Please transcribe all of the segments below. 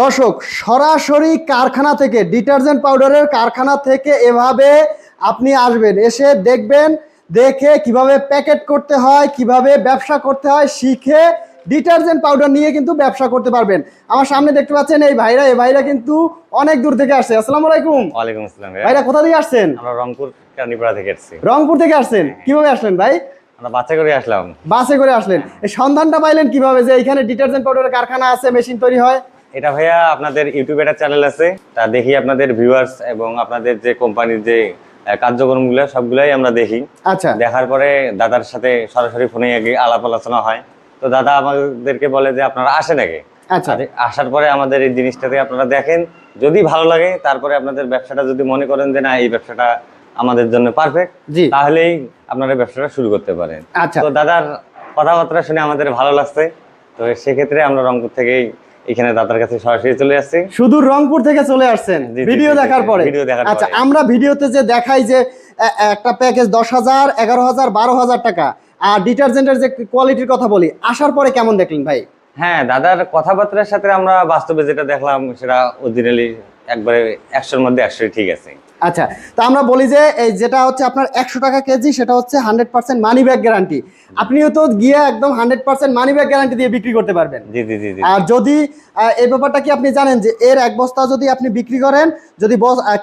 দর্শক সরাসরি কারখানা থেকে ডিটারজেন্ট পাউডারের কারখানা থেকে এভাবে আপনি আসবেন। এসে দেখবেন দেখে কীভাবে প্যাকেট করতে হয় কীভাবে ব্যবসা করতে হয় শিখে ডিটারজেন্ট পাউডার নিয়ে কিন্তু ব্যবসা করতে পারবেন। আমার সামনে দেখতে পাচ্ছেন এই ভাইরা এই ভাইরা কিন্তু অনেক দূর থেকে আসছে। আসসালামু আলাইকুম। ওয়ালাইকুম আসসালাম ভাইরা কোথা থেকে আসছেন? আমরা রংপুর কারণীপাড়া থেকে এসেছি। রংপুর থেকে আসছেন? কীভাবে আসলেন ভাই? আমরা বাচ্চা করে আসলাম। বাসে করে আসলেন। এই সন্ধানটা পাইলেন কীভাবে যে এখানে ডিটারজেন্ট পাউডারের কারখানা আছে মেশিন তৈরি হয়? এটা ভাইয়া আপনাদের ইউটিউবে একটা চ্যানেল আছে তা দেখি আপনাদের ভিউয়ার্স এবং আপনাদের যে কোম্পানির যে কার্যক্রমগুলো সবগুলোই আমরা দেখি। আচ্ছা। দেখার পরে দাদার সাথে সরাসরি ফোনে আগে আলাপ আলোচনা হয়। তো দাদা আমাদেরকে বলে যে আপনারা আসেন আগে। আচ্ছা। আসার পরে আমাদের এই জিনিসটাতে আপনারা দেখেন যদি ভালো লাগে তারপরে আপনাদের ব্যবসাটা যদি মনে করেন যে না এই ব্যবসাটা আমাদের জন্য পারফেক্ট জি। তাহলেই আপনারা ব্যবসাটা শুরু করতে পারেন। আচ্ছা। তো দাদার কথাবার্তা শুনে আমাদের ভালো লাগছে। তো সেক্ষেত্রে আমরা রংপুর থেকেই এখানে দাদার কাছে সরাসরি চলে আসছি। শুধু রংপুর থেকে চলে আসছেন। ভিডিও দেখার পরে। ভিডিও দেখার আচ্ছা আমরা ভিডিওতে যে দেখাই যে একটা প্যাকেজ দশ হাজার এগারো হাজার বারো হাজার টাকা। আর ডিটারজেন্টের যে কোয়ালিটির কথা বলি আসার পরে কেমন দেখলেন ভাই? হ্যাঁ দাদার কথাবার্তার সাথে আমরা বাস্তবে যেটা দেখলাম সেটা অরিজিনালি একবারে একশোর মধ্যে একশোই ঠিক আছে। আচ্ছা তো আমরা বলি যে এই যেটা হচ্ছে আপনার একশো টাকা কেজি সেটা হচ্ছে hundred percent money back guarantee আপনিও তো গিয়ে একদম hundred percent money back guarantee দিয়ে বিক্রি করতে পারবেন। আর যদি এই ব্যাপারটা কি আপনি জানেন যে এর এক বস্তা যদি আপনি বিক্রি করেন যদি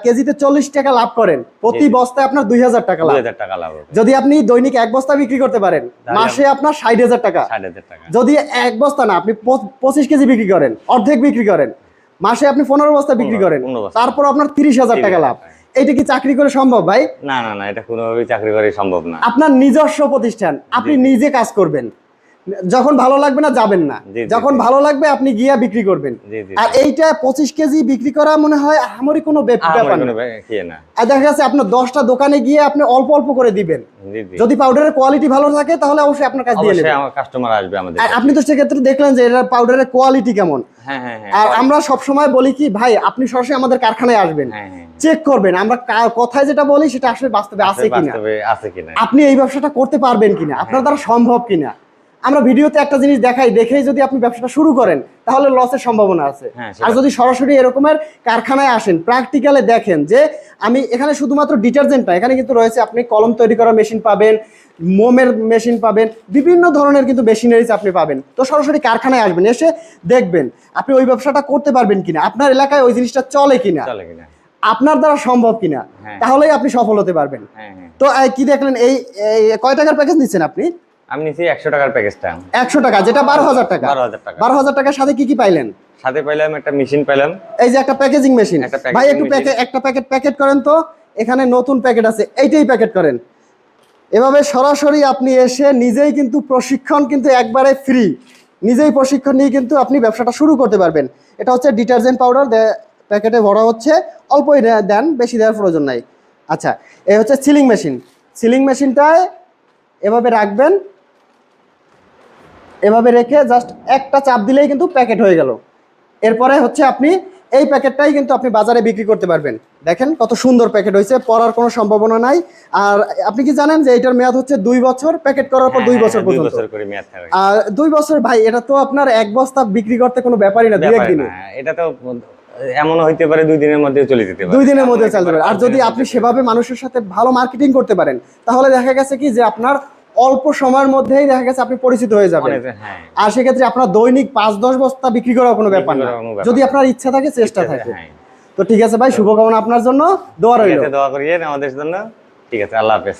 কেজিতে চল্লিশ টাকা লাভ করেন প্রতি। বস্তায় আপনার দুই হাজার টাকা লাভ। টাকা লাভ যদি আপনি দৈনিক এক বস্তা বিক্রি করতে পারেন মাসে আপনার ষাট হাজার টাকা। যদি এক বস্তা না আপনি পঁচিশ কেজি বিক্রি করেন অর্ধেক বিক্রি করেন মাসে আপনি পনেরো বস্তা বিক্রি করেন তারপর আপনার তিরিশ হাজার টাকা লাভ। এইটা কি চাকরি করে সম্ভব ভাই? না না না এটা কোনোভাবেই চাকরি করে সম্ভব না। আপনার নিজস্ব প্রতিষ্ঠান আপনি নিজে কাজ করবেন। যখন ভালো লাগবে না যাবেন না। যখন ভালো লাগবে আপনি গিয়া বিক্রি করবেন। আর এইটা পঁচিশ কেজি বিক্রি করা মনে হয় আমারই কোনো ব্যাপার না। ইয়ে না। আর দেখা যাচ্ছে আপনার দশটা দোকানে গিয়ে আপনি অল্প অল্প করে দিবেন। যদি পাউডারের কোয়ালিটি ভালো থাকে তাহলে অবশ্যই আপনার কাছে দিয়ে নেবেন। কাস্টমার আসবে আমাদের আপনি তো সেক্ষেত্রে দেখলেন যে এটার পাউডারের কোয়ালিটি কেমন। হ্যাঁ হ্যাঁ হ্যাঁ। আর আমরা সবসময় বলি কি ভাই আপনি সরাসরি আমাদের কারখানায় আসবেন। চেক করবেন আমরা কথায় যেটা বলি সেটা আসলে বাস্তবে আছে কিনা। আপনি এই ব্যবসাটা করতে পারবেন কিনা? আপনার দ্বারা সম্ভব কিনা? আমরা ভিডিওতে একটা জিনিস দেখাই দেখেই যদি আপনি ব্যবসাটা শুরু করেন তাহলে লসের সম্ভাবনা আছে। হ্যাঁ, আর যদি সরাসরি এরকমের কারখানায় আসেন প্র্যাকটিক্যালে দেখেন যে আমি এখানে শুধুমাত্র ডিটারজেন্ট না এখানে কিন্তু রয়েছে আপনি কলম তৈরি করা মেশিন পাবেন মোমের মেশিন পাবেন বিভিন্ন ধরনের কিন্তু মেশিনারিজ আপনি পাবেন। তো সরাসরি কারখানায় আসবেন এসে দেখবেন আপনি ওই ব্যবসাটা করতে পারবেন কিনা আপনার এলাকায় ওই জিনিসটা চলে কিনা চলে কিনা। আপনার দ্বারা সম্ভব কিনা হ্যাঁ। তাহলেই আপনি সফল হতে পারবেন। হ্যাঁ তো কি দেখলেন এই এই কয় টাকার প্যাকেজ নিচ্ছেন আপনি? আমি নিছি একশো টাকার প্যাকেজটা। একশো টাকা যেটা বারো হাজার টাকা। বারো হাজার টাকা। বারো হাজার টাকার সাথে কি কি পাইলেন? সাথে পাইলাম একটা মেশিন পাইলাম। এই যে একটা প্যাকেজিং মেশিন ভাই একটু প্যাকেট একটা প্যাকেট প্যাকেট করেন তো। এখানে নতুন প্যাকেট আছে এইটাই প্যাকেট করেন। এভাবে সরাসরি আপনি এসে নিজেই কিন্তু প্রশিক্ষণ কিন্তু একবারে ফ্রি নিজেই প্রশিক্ষণ নিয়ে কিন্তু আপনি ব্যবসাটা শুরু করতে পারবেন। এটা হচ্ছে ডিটারজেন্ট পাউডার প্যাকেটে ভরা হচ্ছে। অল্পই দেন বেশি দেওয়ার প্রয়োজন নাই। আচ্ছা এই হচ্ছে সিলিং মেশিন সিলিং মেশিনটায় এভাবে রাখবেন এভাবে রেখে জাস্ট একটা চাপ দিলেই কিন্তু প্যাকেট হয়ে গেল। এরপরে হচ্ছে আপনি এই প্যাকেটটাই কিন্তু আপনি বাজারে বিক্রি করতে পারবেন। দেখেন কত সুন্দর প্যাকেট হয়েছে পড়ার কোনো সম্ভাবনা নাই। আর আপনি কি জানেন যে এটার মেয়াদ হচ্ছে দুই বছর? প্যাকেট করার পর দুই হ্যাঁ, বছর পর্যন্ত। আর দুই বছর ভাই এটা তো আপনার এক বস্তা বিক্রি করতে কোনো ব্যাপারই না দুই একদিনে। এটা তো এমন হইতে পারে দুই দিনের মধ্যে চলে যেতে পারে। দুই দিনের মধ্যে চলতে পারে। আর যদি আপনি সেভাবে মানুষের সাথে ভালো মার্কেটিং করতে পারেন তাহলে দেখা গেছে কি যে আপনার অল্প সময়ের মধ্যেই দেখা গেছে আপনি পরিচিত হয়ে যাবেন। হ্যাঁ। আর সেক্ষেত্রে আপনার দৈনিক পাঁচ দশ বস্তা বিক্রি করার কোনো ব্যাপার না। যদি আপনার ইচ্ছা থাকে চেষ্টা থাকে হ্যাঁ। তো ঠিক আছে ভাই শুভকামনা আপনার জন্য। দোয়া রইল। দোয়া করিয়ে আমাদের জন্য। ঠিক আছে আল্লাহ হাফেজ।